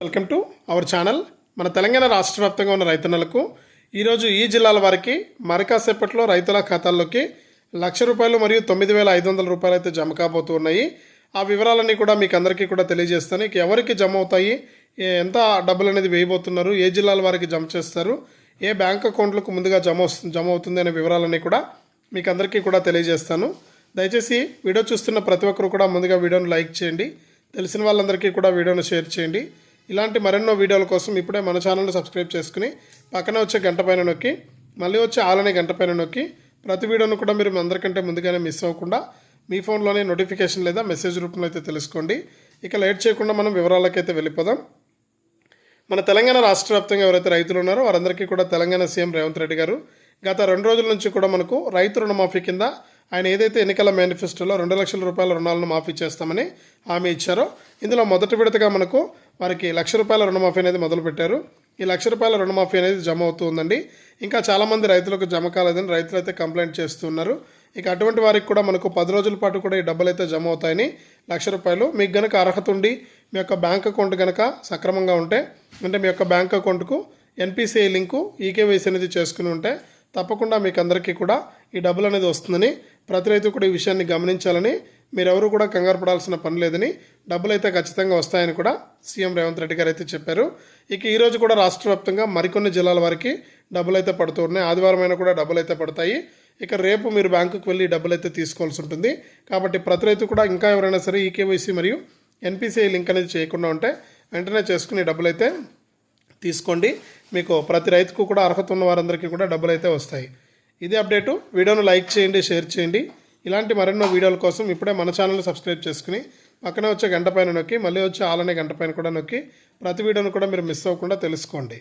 Welcome to our channel మన తెలంగాణ రాష్ట్ర వ్యాప్తంగా ఉన్న రైతన్నలకు ఈరోజు ఈ జిల్లాల వారికి మరికాసేపట్లో రైతుల ఖాతాల్లోకి లక్ష రూపాయలు మరియు తొమ్మిది వేల ఐదు వందల రూపాయలు అయితే జమ కాబోతూ ఉన్నాయి. ఆ వివరాలన్నీ కూడా మీకు అందరికీ కూడా తెలియజేస్తాను. ఇక ఎవరికి జమ అవుతాయి? ఎంత డబ్బులు అనేది వేయబోతున్నారు? ఏ జిల్లాల వారికి జమ చేస్తారు? ఏ బ్యాంక్ అకౌంట్లకు ముందుగా జమ వస్తుంది జమ అవుతుంది అనే వివరాలన్నీ కూడా మీకు అందరికీ కూడా తెలియజేస్తాను. దయచేసి వీడియో చూస్తున్న ప్రతి ఒక్కరు కూడా ముందుగా వీడియోను లైక్ చేయండి. తెలిసిన వాళ్ళందరికీ కూడా వీడియోను షేర్ చేయండి. ఇలాంటి మరెన్నో వీడియోల కోసం ఇప్పుడే మన ఛానల్ని సబ్స్క్రైబ్ చేసుకుని పక్కనే వచ్చే గంట పైన నొక్కి మళ్ళీ వచ్చే ఆలనే గంట పైన నొక్కి ప్రతి వీడియోను కూడా మీరు అందరికంటే ముందుగానే మిస్ అవ్వకుండా మీ ఫోన్లోనే నోటిఫికేషన్ లేదా మెసేజ్ రూపంలో అయితే తెలుసుకోండి. ఇక లేట్ చేయకుండా మనం వివరాలకైతే వెళ్ళిపోదాం. మన తెలంగాణ రాష్ట్ర వ్యాప్తంగా ఎవరైతే రైతులు ఉన్నారో వారందరికీ కూడా తెలంగాణ సీఎం రేవంత్ రెడ్డి గారు గత రెండు రోజుల నుంచి కూడా మనకు రైతు రుణమాఫీ కింద ఆయన ఏదైతే ఎన్నికల మేనిఫెస్టోలో రెండు లక్షల రూపాయల రుణాలను మాఫీ చేస్తామని హామీ ఇచ్చారో ఇందులో మొదటి విడతగా మనకు వారికి లక్ష రూపాయల రుణమాఫీ అనేది మొదలుపెట్టారు. ఈ లక్ష రూపాయల రుణమాఫీ అనేది జమ అవుతుందండి. ఇంకా చాలామంది రైతులకు జమ కాలేదని రైతులు అయితే కంప్లైంట్ చేస్తున్నారు. ఇక అటువంటి వారికి కూడా మనకు పది రోజుల పాటు కూడా ఈ డబ్బులు అయితే జమ అవుతాయని లక్ష రూపాయలు. మీకు గనక అర్హత ఉండి మీ యొక్క బ్యాంక్ అకౌంట్ కనుక సక్రమంగా ఉంటే అంటే మీ యొక్క బ్యాంక్ అకౌంట్కు ఎన్పిసిఐ లింకు ఈకేవైసీ అనేది చేసుకుని ఉంటే తప్పకుండా మీకు అందరికీ కూడా ఈ డబ్బులు అనేది వస్తుందని ప్రతి రైతు కూడా ఈ విషయాన్ని గమనించాలని మీరెవరు కూడా కంగారు పడాల్సిన పని లేదని డబ్బులు అయితే ఖచ్చితంగా వస్తాయని కూడా సీఎం రేవంత్ రెడ్డి గారు అయితే చెప్పారు. ఇక ఈరోజు కూడా రాష్ట్ర వ్యాప్తంగా మరికొన్ని జిల్లాల వారికి డబ్బులు అయితే పడుతూ ఉన్నాయి. ఆదివారం అయినా కూడా డబ్బులు అయితే పడతాయి. ఇక రేపు మీరు బ్యాంకుకు వెళ్ళి డబ్బులు అయితే తీసుకోవాల్సి ఉంటుంది. కాబట్టి ప్రతి రైతు కూడా ఇంకా ఎవరైనా సరే ఈకేవైసీ మరియు ఎన్పిసిఐ లింక్ అనేది చేయకుండా ఉంటే వెంటనే చేసుకుని డబ్బులు అయితే తీసుకోండి. మీకు ప్రతి రైతుకు కూడా అర్హత ఉన్న వారందరికీ కూడా డబ్బులు అయితే వస్తాయి. ఇది అప్డేటు. వీడియోను లైక్ చేయండి షేర్ చేయండి. ఇలాంటి మరెన్నో వీడియోల కోసం ఇప్పుడే మన ఛానల్ని సబ్స్క్రైబ్ చేసుకుని పక్కనే వచ్చే గంట పైన నొక్కి మళ్ళీ వచ్చే ఆలనే గంట పైన కూడా నొక్కి ప్రతి వీడియోను కూడా మీరు మిస్ అవ్వకుండా తెలుసుకోండి.